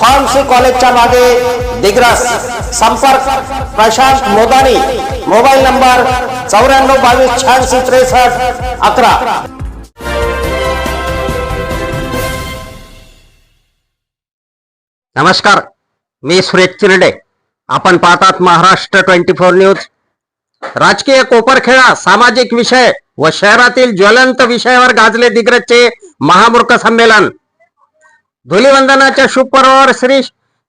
Pharmacy कॉलेजच्या मागे दिग्रस संपर्क प्रशांत मोदानी मोबाईल नंबर चौऱ्याण्णव बावीस शहाऐंशी त्रेसष्ट अकरा. नमस्कार मी सुरेश चिरडे. आपण पाहतात महाराष्ट्र ट्वेंटी फोर न्यूज. राजकीय कोपरखेळा सामाजिक विषय व शहरातील ज्वलंत विषयावर गाजले दिग्रजचे महामूर्ख संमेलन. धुलीवंदनाच्या शुभ पर्वावर श्री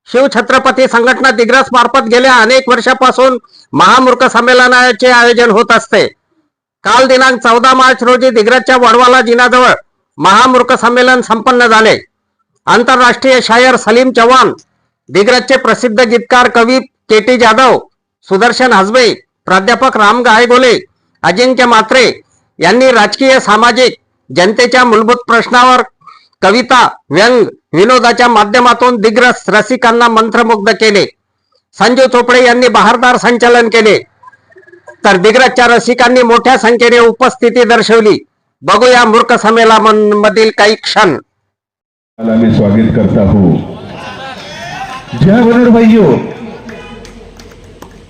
शिवछत्रपती संघटना दिग्रस मार्फत गेल्या अनेक वर्षापासून महामूर्ख संमेलनाचे आयोजन होत असते. काल दिनांक चौदा मार्च रोजी दिग्रजच्या वडवाला जिनाजवळ महामूर्ख संमेलन संपन्न झाले. आंतरराष्ट्रीय शायर सलीम चव्हाण दिग्रजचे प्रसिद्ध गीतकार कवी के टी जाधव सुदर्शन हसबे प्राध्यापक राम गायगोले अजिंक्य मात्रे यांनी राजकीय सामाजिक जनतेच्या मूलभूत प्रश्नावर कविता व्यंग विनोदाच्या माध्यमातून दिग्रस रसिकांना मंत्रमुग्ध केले. संजू चोपडे यांनी बहारदार संचलन केले. तर दिग्रसच्या रसिकांनी मोठ्या संख्येने उपस्थिती दर्शवली. बघूया मूर्ख संमेलन मधील काही क्षण. वाला स्वागत करता हूं. जय वनर भाइयों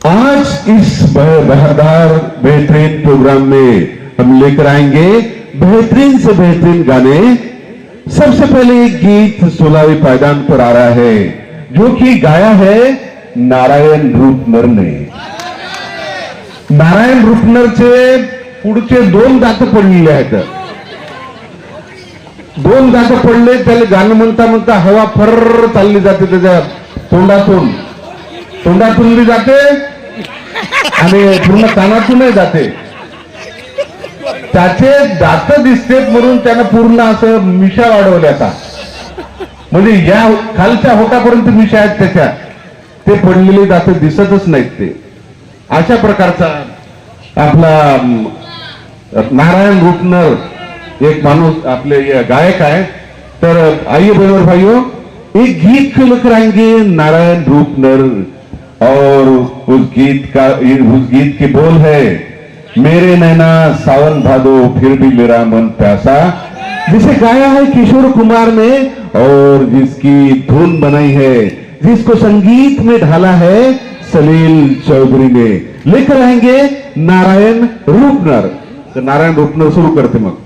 आज इस बह- बहरदार बेहतरीन प्रोग्राम में हम लेकर आएंगे। बेहतरीन से बेहतरीन गाने सबसे पहले एक गीत सोलहवें पायदान पर आ रहा है जो कि गाया है नारायण रूपनर ने। नारायण रूपनरचे पुढचे दोन दात पडलेले आहेत। दोन दात पडले त्याला गाणं म्हणता म्हणता हवा फर चालली जाते त्याच्या तोंडातून. तोंडातून बी जाते आणि पूर्ण कानातूनही जाते. त्याचे दात दिसतेत म्हणून त्यानं पूर्ण असं मिशा वाढवल्या आता. म्हणजे या खालच्या होटापर्यंत मिशा आहेत त्याच्या. ते पडलेले दात दिसतच नाहीत ते. अशा प्रकारचा आपला नारायण रुपनर एक माणूस आपले गायक आहे तर आई बरोबर और एक गीत को लेकर आएंगे नारायण रूपनर. और उस गीत का उस गीत के बोल है मेरे नैना सावन भादो, फिर भी मेरा मन प्यासा। जिसे गाया है किशोर कुमार ने, और जिसकी धुन बनाई है, जिसको संगीत में ढाला है सलील चौधरी ने। लेकर आएँगे नारायण रूपनर। तर नारायण रूपनर शुरू करते मग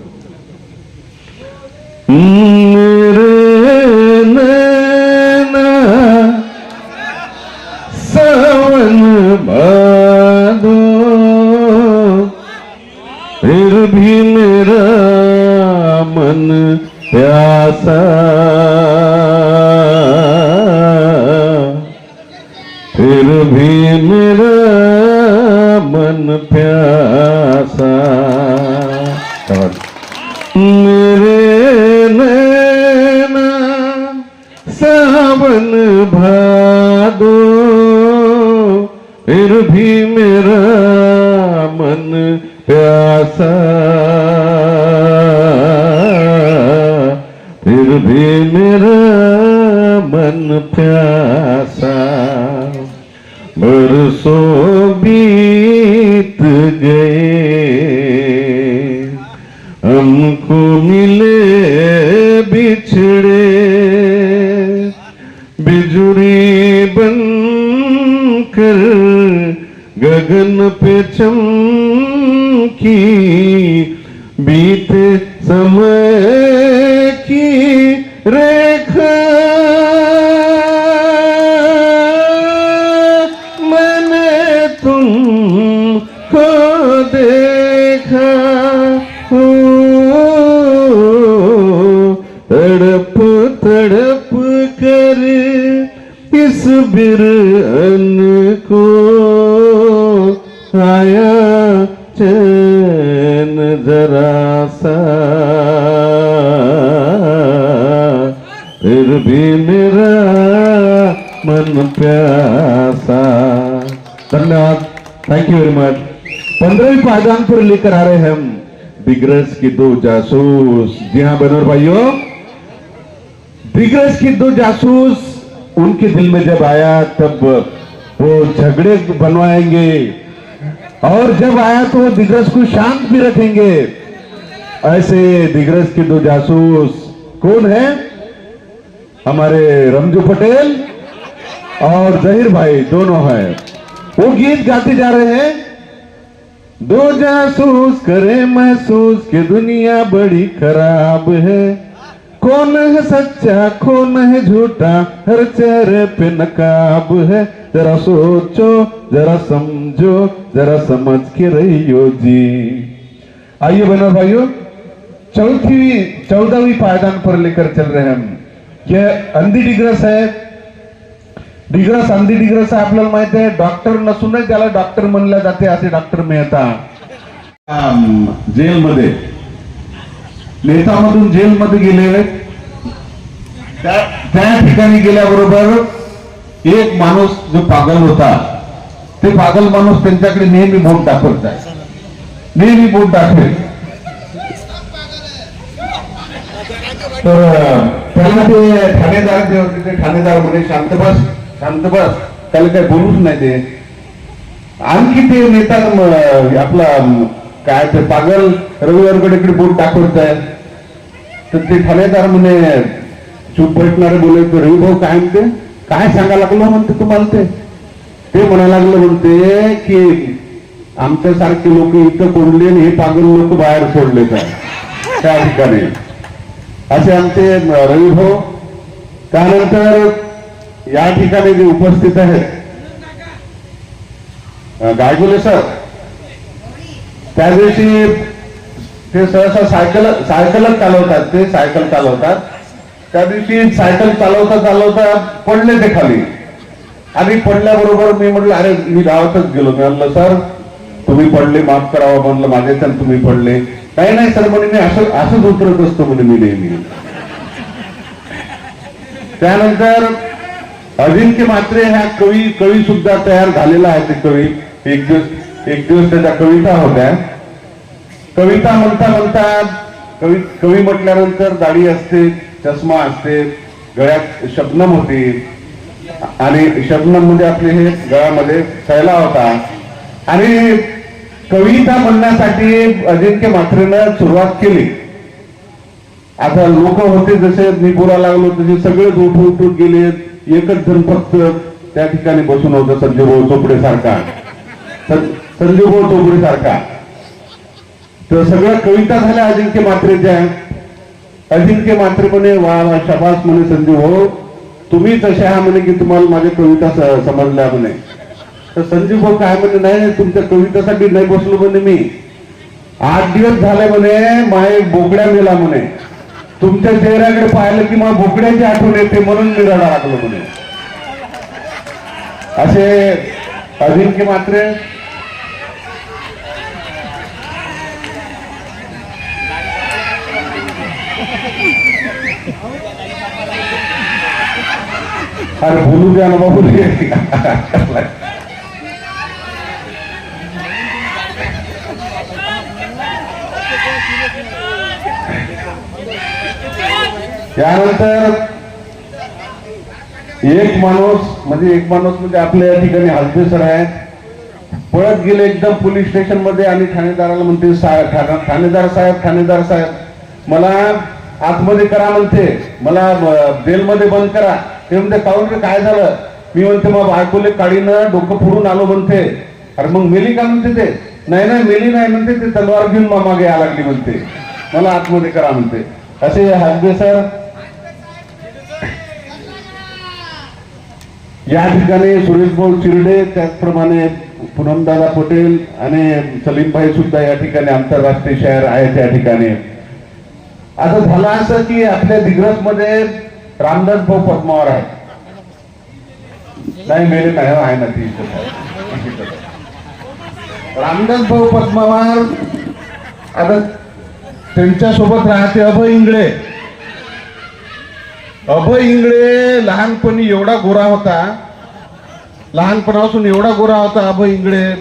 प्यासा और मेरे पे चमकी बीते समय की रे। मन प्यासा धन्यवाद थैंक यू वेरी मच पंद्रहवीं पायदान पर लेकर आ रहे हैं हम दिग्रस की दो जासूस जी हाँ बहनों और भाइयों दिग्रस की दो जासूस उनके दिल में जब आया तब वो झगड़े बनवाएँगे और जब आया तो वो दिग्रस को शांत भी रखेंगे ऐसे दिग्रस के दो जासूस कौन है हमारे रमजू पटेल और जहीर भाई दोनों है। वो गीत गाते जा रहे हैं। दो जासूस करे महसूस कि दुनिया बड़ी खराब है। कौन है सच्चा, कौन है झूठा, हर चेहरे पे नकाब है। जरा सोचो, जरा समझो, जरा समझ के रहियो जी। आइए और भाइयों, चौथी, चौदहवीं पायदान पर लेकर चल रहे हम। यह अंधी डिग्रस है डिग्रस अंधी डिग्रस आपल्याला माहीत आहे. डॉक्टर नसूनही त्याला डॉक्टर म्हणलं जाते असे डॉक्टर मेहता जेलमध्ये. नेतामधून जेलमध्ये गेले त्या त्या ठिकाणी गेल्याबरोबर एक माणूस जो पागल होता ते पागल माणूस त्यांच्याकडे नेहमी बोट दाखवत आहे. नेहमी बोट दाखवेल. तर त्याला ते ठाणेदार जे होते ते ठाणेदार म्हणे शांत बस. शांत बस. त्याला काही बोलूच नाही ते आणखी ते नेता आपला काय ते पागल रविवारकडे इकडे बोट दाखवत आहे तर ते ठाणेदार म्हणे चूप बैठणारे बोलायचं "तर रवी भाऊ काय म्हणते? काय सांगा लागलो म्हणते तुम्हाला ते? ते म्हणायला लागलं म्हणते की आमच्यासारखे लोक इथं कोंडले आणि हे पागल लोक बाहेर सोडले काय त्या ठिकाणी. असे आमचे रवी भाऊ. त्यानंतर या ठिकाणी जे उपस्थित आहेत गायगुले सर त्या दिवशी ते सहसा सायकल सायकलच चालवतात ते सायकल चालवतात. त्या दिवशी सायकल चालवता चालवता पडले ते खाली. आणि पडल्याबरोबर मी म्हटलं अरे मी गावातच गेलो. मी म्हणलं सर तुम्ही पडले माफ करावं. म्हणलं माझ्या तुम्ही पडले. काही नाही सर म्हणे मी असं असंच उतरत असतो म्हणे मी नेहमी. त्यानंतर अजिंक्य मात्रे ह्या कवी कवी सुद्धा तयार झालेला आहे ते कवी. एक दिवस एक दिवस त्याच्या कविता होत्या. कविता म्हणता म्हणता कवी कवी म्हटल्यानंतर दाढी असते चष्मा असते गळ्यात शबनम होती. आणि शबनम म्हणजे आपले हे गळ्यामध्ये सैला होता. आणि कविता म्हणण्यासाठी अजिंक्य मात्रेनं सुरुवात केली. आता लोक होते जसे मी बोलायला लागलो तसे सगळेच उठून उठून गेले एकच जण फक्त त्या ठिकाणी बसून होतं संजूभाऊ चोपडे सारखा. संजूभाऊ चोपडे सारखा. तर सगळ्या कविता झाल्या अजिंक्य मात्रेच्या. अजिंक्य मात्रे म्हणे वा वा शबास म्हणे संजय भाऊ. तुम्ही तसे हा म्हणे की तुम्हाला माझ्या कविता समजल्या म्हणे. तर संजय भाऊ काय म्हणे नाही नाही, तुमच्या कवितेसाठी नाही बसलो म्हणे मी. आठ दिवस झाले म्हणे माय बोकड्या मेला म्हणे. तुमच्या चेहऱ्याकडे पाहिलं की मला बोकड्याची आठवण येते म्हणून मी रडा लागलो म्हणे. असे अजिंक्य मात्रे? अरे बोलू द्या ना बाबू त्यानंतर एक माणूस म्हणजे एक माणूस म्हणजे आपल्या या ठिकाणी हलते सर आहे पळत गेले एकदम पोलीस स्टेशनमध्ये आणि ठाणेदाराला म्हणते ठाणेदार साहेब ठाणेदार साहेब मला आतमध्ये करा म्हणते. मला जेलमध्ये बंद करा. ते म्हणते काऊन काय झालं? मी म्हणते मग बायकोले काढीनं डोकं फोडून आलो म्हणते. अरे मग मेली का? म्हणते ते. नाही नाही मेली नाही. म्हणते ते तलवार घेऊन मागे यायला लागली म्हणते. मला आतमध्ये करा म्हणते. असे हजबे सर या ठिकाणी सुरेशभाऊ चिरडे त्याचप्रमाणे पूनमदादा पटेल आणि सलीमभाई सुद्धा या ठिकाणी आंतरराष्ट्रीय शहर आहे त्या ठिकाणी. आता झालं असं की आपल्या दिग्रसमध्ये रामदास भाऊ पद्मावर आहे नाही मेले नाही हो, आहे ना ती रामदास भाऊ पद्मावर आता त्यांच्यासोबत राहते अभय इंगळे. अभय इंगळे लहानपणी एवढा गोरा होता. लहानपणापासून एवढा गोरा होता अभय इंगळे.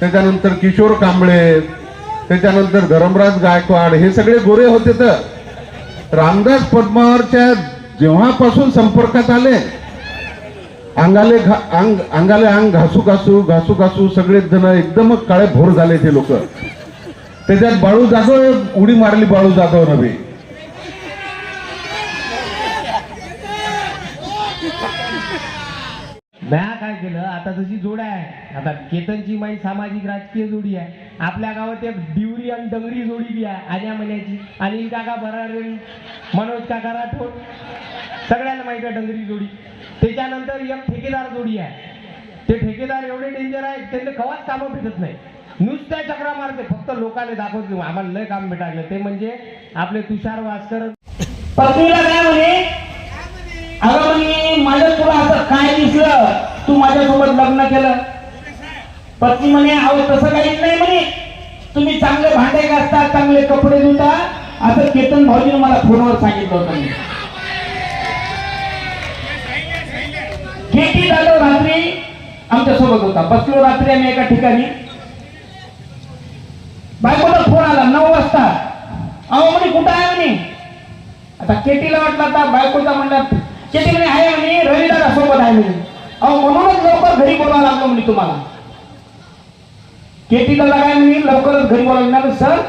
त्याच्यानंतर किशोर कांबळे. त्याच्यानंतर धरमराज गायकवाड. हे सगळे गोरे होते तर. रामदास पद्मावरच्या जेव्हापासून संपर्कात आले अंगाले घा अंग अंगाले अंग घासू घासू घासू घासू सगळेच जण एकदम काळे भोर झाले ते लोक. त्याच्यात बाळू जाधव उडी मारली बाळू जाधव नव्हे म्या काय केलं आता जशी जोड आहे. आता केतनची माई सामाजिक राजकीय जोडी आहे. आपल्या गावात एक डिवरी आणि डंगरी जोडी बी आहे आज्या महिन्याची अनिल काका बरारे मनोज काका राठोड. सगळ्यांना माहिती आहे डंगरी जोडी. त्याच्यानंतर एक ठेकेदार जोडी आहे. ते ठेकेदार एवढे डेंजर आहे त्यांना कवाच कामं भेटत नाही. नुसत्या चक्रा मारते फक्त लोकांना दाखवते आम्हाला लय काम भेटायला ते म्हणजे आपले तुषार वास्कर पत्नीला काय म्हणे? अगं म्हणे माझ्या तुला असं काय दिसलं? तू माझ्यासोबत लग्न केलं. पत्नी म्हणे अहो तसं काहीच नाही म्हणे. तुम्ही चांगले भांडे घासता चांगले कपडे धुता. असं केतन भाऊजीने मला फोनवर सांगितलं होतं म्हणे. झालो रात्री. आमच्यासोबत होता. बसलो रात्री आम्ही एका ठिकाणी. बायकोला फोन आला नऊ वाजता. अहो म्हणे कुठं आहे म्हणे? आता केटीला वाटलं आता बायकोचा म्हणतात केटी म्हणे आहे म्हणे रविदादा सोबत आहे म्हणे. अहो म्हणूनच लवकर घरी बोलावं लागलो म्हणजे तुम्हाला. केटी दादा काय म्हणे लवकरच घरी बोलावं लागणार सर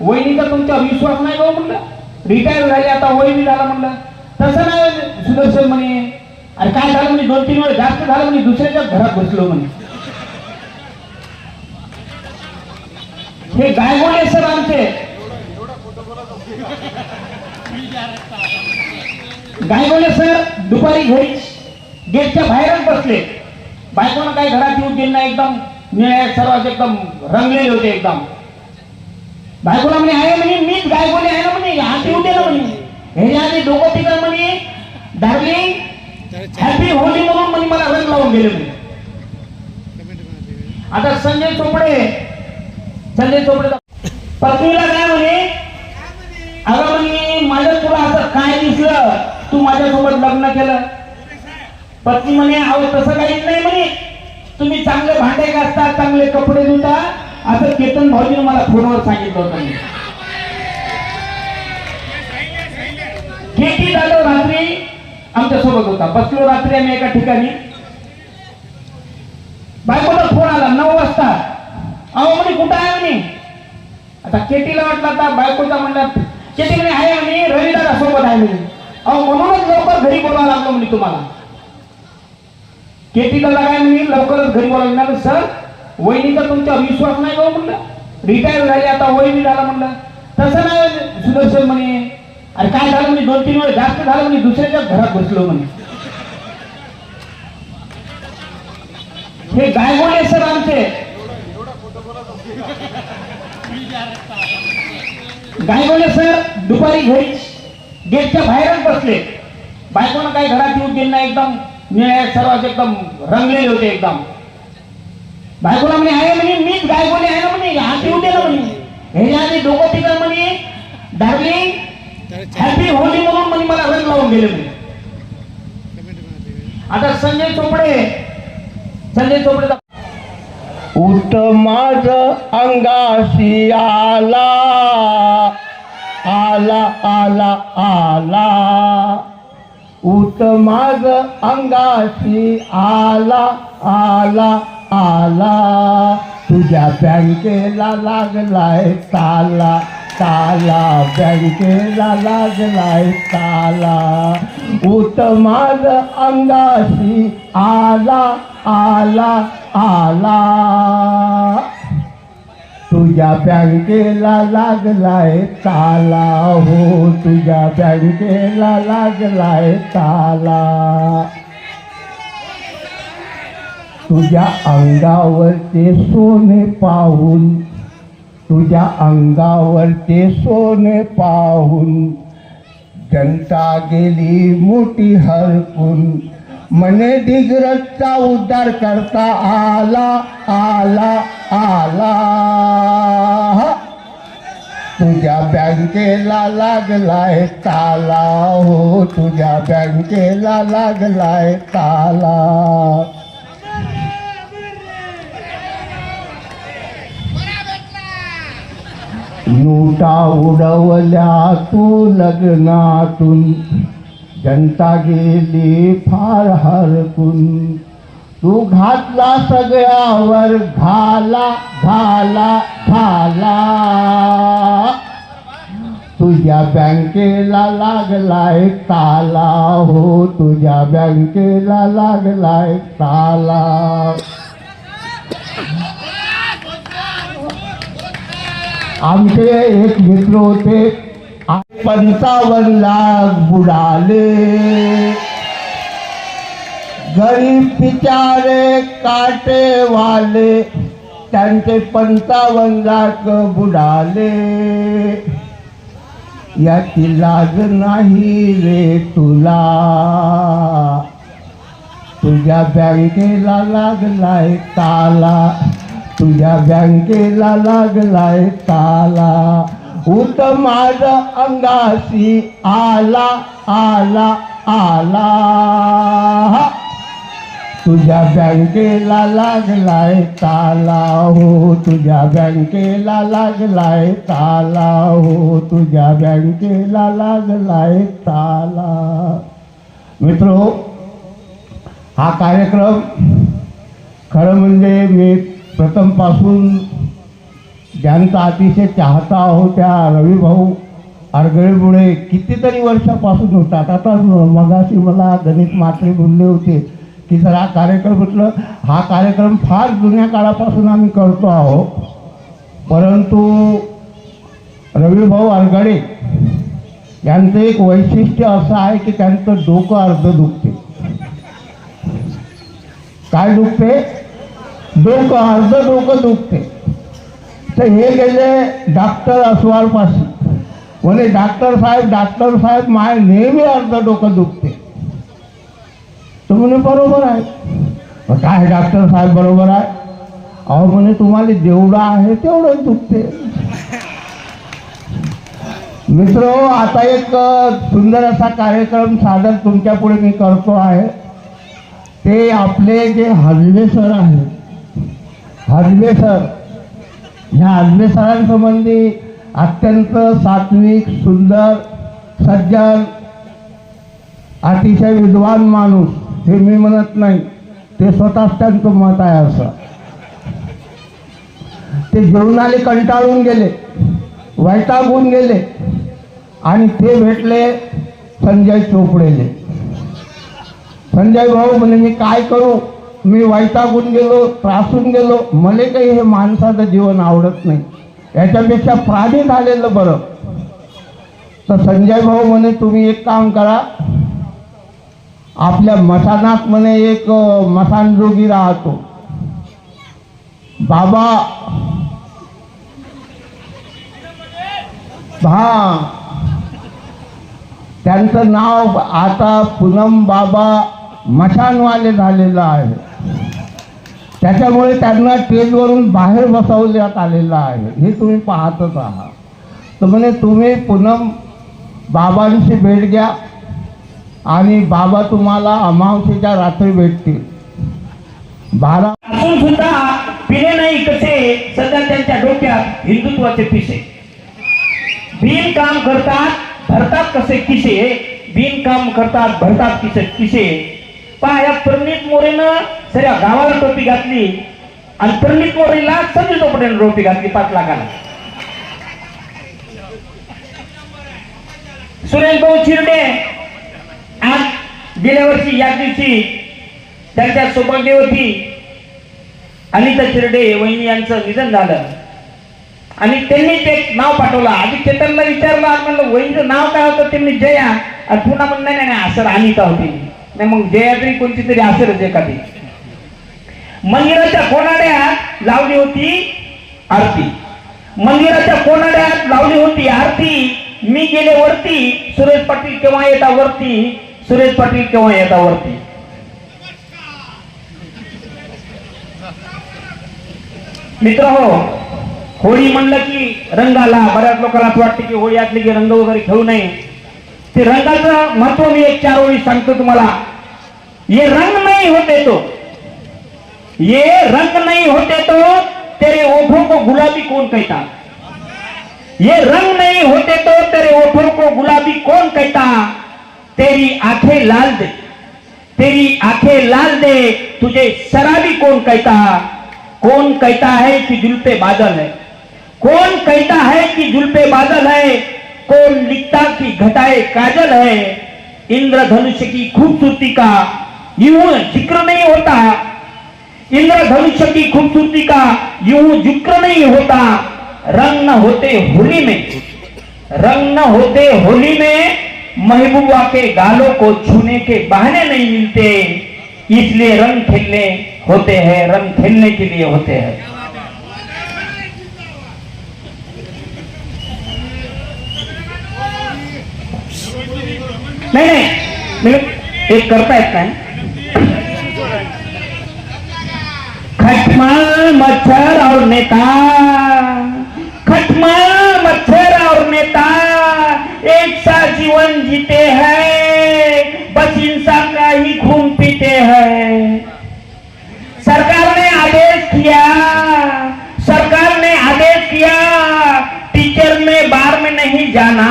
वहिनीचा तुमच्यावर विश्वास नाही गो हो? म्हणलं. रिटायर झाले आता वहिनी झाला म्हणलं. तसं नाही सुदर्शन म्हणे. अरे काय झालं म्हणजे दोन तीन वेळ जास्त झालं म्हणजे दुसऱ्याच्या घरात बसलो म्हणे. हे गायगोळे सर आमचे. गायगोळे सर. दुपारी घरी गेटच्या बाहेरच बसले. बायकोनं काही घरात येऊ दिलं नाही एकदम निळ्या सर्वात एकदम रंगलेले होते एकदम. बायकोला म्हणे आहे म्हणे मीच गायकोली आहे ना म्हणे हात येऊ दे ना म्हणे. हे आधी डोकं तिकडं म्हणे डार्लिंग हॅपी होली म्हणून म्हणे मला रंग लावून गेले म्हणे. आता संजय चोपडे संजय चोपडे पत्नीला काय म्हणे अगं म्हणे माझ्या तुला असं काय दिसलं? तू माझ्यासोबत लग्न केलं? पत्नी म्हणे अहो तसं काहीच नाही म्हणे. तुम्ही चांगले भांडे घासता चांगले कपडे धुता. असं केतन भाऊजीने मला फोनवर सांगितलं होतं म्हणे. केटी जाधव रात्री. आमच्यासोबत होता. बसलो रात्री आम्ही एका ठिकाणी. बायकोला फोन आला नऊ वाजता. अहो म्हणे कुठं आहे म्हणे? आता केटीला वाटलं आता बायकोचा म्हणलं केटी म्हणे आहे म्हणे रविदादा सोबत आहे म्हणे. अहो म्हणूनच लवकर घरी बोलावं लागलो म्हणे तुम्हाला. केटी दादा मी लवकरच घरी बोलायला लागलं सर वहिनीचा तुमच्यावर विश्वास नाही गो हो म्हणलं? रिटायर झाले आता वहिनी झाला म्हणलं. तसं नाही सुदर्शन म्हणे. अरे काय झालं म्हणजे दोन तीन वेळ जास्त झालं म्हणजे दुसऱ्याच्या घरात बसलो म्हणे. हे गायगोळे सर आमचे. गायगोळे सर दुपारी घरी गेटच्या बाहेरच बसले. बायकोनं काही घरात येऊ दिलं नाही एकदम. मी सर्वात एकदम रंगलेले होते एकदम. बायकोला म्हणे आहे म्हणे मीच गायगोळे आहे ना म्हणे हात येऊ दे ना म्हणे. हे आधी डोकं तिकडं म्हणे डार्लिंग हॅपी होली म्हणून म्हणे मला रंग लावून गेले म्हणे. आता संजय चोपडे संजय चोपडे उत माझ अंगाशी आला आला आला आला. उत माझ अंगाशी आला आला आला. तुझ्या बँकेला लागलाय ताला ताला. बँकेला लागलाय ताला. उत माझ अंगाशी आला आला आला. तुझ्या बँकेला लागलाय ताला. हो तुझ्या बँकेला लागलाय ताला. तुझ्या अंगावर ते सोने पाहून तुझ्या अंगावर ते सोने पाहून जनता गेली मोठी हरकून मने दिग्रजचा उद्धार करता आला आला. आला. तुझ्या बँकेला लागलाय ताला. हो तुझ्या बँकेला लागलाय ताला. नोटा उडवल्या तू लग्नातून. जनता गेली फार हरकून. तू घातला सगळ्यावर घाला घाला घाला. तुझ्या बँकेला लागलाय ताला हो तुझ्या बँकेला लागलाय ताला. आमचे एक मित्र होते पंचावन्न लाख बुडाले. गरीब बिचारे काटे वाले त्यांचे पंचावन्न लाख बुडाले. याची लाज नाही रे तुला. तुझ्या बँकेला लागलाय ताला. तुझ्या बँकेला लागलाय ताला. उत माझ अंगाशी आला आला आला. तुझ्या बँकेला लागलाय ताला हो तुझ्या बँकेला लागलाय ताला हो तुझ्या बँकेला लागलाय ताला. मित्र हा कार्यक्रम खरं म्हणजे मी प्रथमपासून ज्यांचा अतिशय चाहता आहो त्या रविभाऊ अर्गळीमुळे कितीतरी वर्षापासून होतात आता मगाशी मला गणित मात्रे बोलले होते. की जर हा कार्यक्रम म्हटलं हा कार्यक्रम फार जुन्या काळापासून आम्ही करतो आहो परंतु रविभाऊ अरगडे यांचं एक वैशिष्ट्य असं आहे की त्यांचं डोकं अर्ध दुखते. काय दुखते? डोकं अर्ध डोकं दुखते. तर हे गेले डॉक्टर अस्वालपासून. म्हणे डॉक्टर साहेब डॉक्टर साहेब माय नेहमी अर्ध डोकं दुखते. तर म्हणे बरोबर आहे. काय डॉक्टर साहेब बरोबर आहे? अहो म्हणे तुम्हाला जेवढं आहे तेवढं दुखते. मित्र आता एक सुंदर असा कार्यक्रम सादर तुमच्यापुढे मी करतो आहे. ते आपले जे हजबे सर आहेत हजबे सर ह्या हजबे सरांसंबंधी अत्यंत सात्विक सुंदर सज्जन अतिशय विद्वान माणूस हे मी म्हणत नाही. ते स्वतःच त्यांचं मत आहे असं. ते जेवणाले कंटाळून गेले वैतागून गेले आणि ते भेटले संजय चोपडेले. संजय भाऊ म्हणे मी काय करू? मी वैतागून गेलो त्रासून गेलो. मला काही हे माणसाचं जीवन आवडत नाही. याच्यापेक्षा प्राणी झालेलं बरं. तर संजय भाऊ म्हणे तुम्ही एक काम करा. आपल्या मसानात म्हणे एक मसानजोगी राहतो. बाबा हा त्यांचं नाव आता पूनम बाबा मशानवाले झालेलं आहे. त्याच्यामुळे त्यांना स्टेजवरून बाहेर बसवण्यात आलेलं आहे. हे तुम्ही पाहतच आहात. तर म्हणे तुम्ही पूनम बाबांशी भेट घ्या. आणि बाबा तुम्हाला अमावस्येच्या रात्री भेटतील. बारा आपण सुद्धा पिले नाही कसे सध्या त्यांच्या डोक्यात हिंदुत्वाचे पिसे. बिन काम करतात भरतात कसे किसे बिन काम करतात भरतात किसे किसे. पहा या प्रणित मोरेनं सगळ्या गावाला टोपी घातली आणि प्रणित मोरेला संजय चोपड्यानं टोपी घातली पाच लाखाला सुरेश भाऊ चिरडे आज गेल्या वर्षी या दिवशी त्यांच्या सौभाग्यवती अनिता शिर्डे वहिनी यांचं निधन झालं. आणि त्यांनी ते नाव पाठवलं. आधी चेतनला विचारलं आणि म्हणलं वहिनीचं नाव काय होतं? त्यांनी जया. आणि पुन्हा म्हणलं नाही नाही अनिता होती. नाही मग जया तरी कोणती तरी असरच एखादी. मंदिराच्या कोणाड्यात लावली होती आरती? मंदिराच्या कोणाड्यात लावली होती आरती? मी गेले वरती सुरेश पाटील केव्हा येता वरती? सुरेश पाटील केव्हा येतात वरती मित्र हो होळी म्हणलं की रंगाला बऱ्याच लोकांना असं वाटतं की होळी असली की रंग वगैरे खेळू नये. ते रंगाचं महत्त्व मी एक चार ओळी सांगतो तुम्हाला. ये रंग नाही होते तो. ये रंग नाही होते तो तेरे ओठों को गुलाबी कौन कहता? ये रंग नहीं होते तो तेरे ओठों को गुलाबी कौन कहता? तेरी आँखें लाल दे, तेरी आँखें लाल दे, तुझे शराबी कौन कहता कौन कहता है कि जुल्फे बादल है? कौन कहता है कि जुल्फे बादल है? कौन लिखता कि घटाए काजल है? इंद्रधनुष की खूबसूरती का यूँ ज़िक्र नहीं होता। इंद्रधनुष की खूबसूरती का यूँ ज़िक्र नहीं होता। रंग न होते होली में, रंग न होते होली में महबूबा के गालों को छूने के बहाने नहीं मिलते। इसलिए रंग खेलने होते हैं, रंग खेलने के लिए होते हैं। नहीं नहीं एक करता येत नाही खटमल, मच्छर और नेता। खटमल, मच्छर और नेता। एक सा जीवन जीते हैं, बस इंसान का ही खून पीते हैं। सरकार ने आदेश किया, सरकार ने आदेश किया, टीचर में बार में नहीं जाना।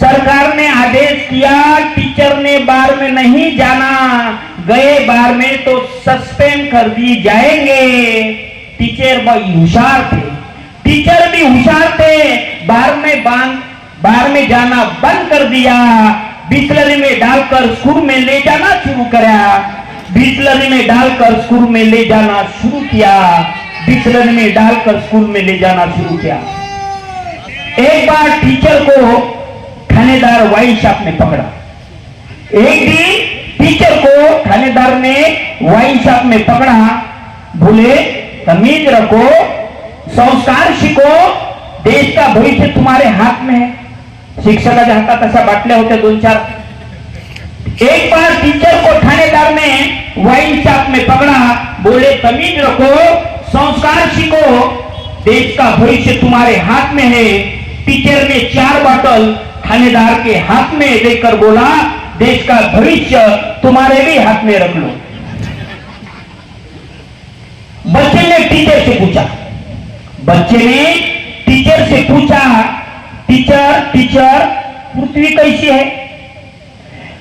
सरकार ने आदेश किया, टीचर ने बार में नहीं जाना। गए बार में तो सस्पेंड कर दिए जाएँगे। टीचर भाई होशियार थे। टीचर भी होशियार थे। बार में बाँध बार में जाना बंद कर दिया, बिस्लरी में डालकर स्कूल में ले जाना शुरू करा। बिस्लरी में डालकर स्कूल में ले जाना शुरू किया। बिस्लरी में डालकर स्कूल में ले जाना शुरू किया। एक बार टीचर को थानेदार वाइन शॉप में पकड़ा। एक दिन टीचर को थानेदार ने वाइन शॉप में पकड़ा। बोले तमीज रखो संस्कार सीखो देश का भविष्य तुम्हारे हाथ में है। शिक्षकाच्या हातात अशा बाटल्या होत्या दोन चार. एक बार टीचर को थानेदार ने वाइन चाप में पकड़ा. बोले, तमीज रखो, संस्कार सीखो देश का भविष्य तुम्हारे हाथ में है. टीचर ने चार बोतल थानेदार के हाथ में देकर बोला, देश का भविष्य तुम्हारे भी हाथ में रख लो. बच्चे ने टीचर से पूछा। बच्चे ने टीचर से पूछा टीचर टीचर पृथ्वी कैसी है?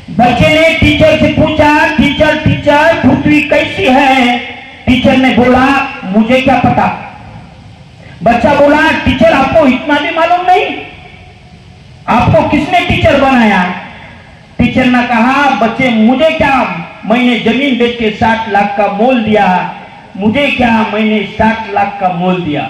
बच्चे ने टीचर से पूछा, टीचर टीचर पृथ्वी कैसी है? टीचर ने बोला, मुझे क्या पता? बच्चा बोला, टीचर, आपको इतना भी मालूम नहीं? आपको किसने टीचर बनाया? टीचर ने कहा, बच्चे, मुझे क्या? मैंने ज़मीन बेच के साठ लाख का मोल दिया। मुझे क्या मैंने साठ लाख का मोल दिया?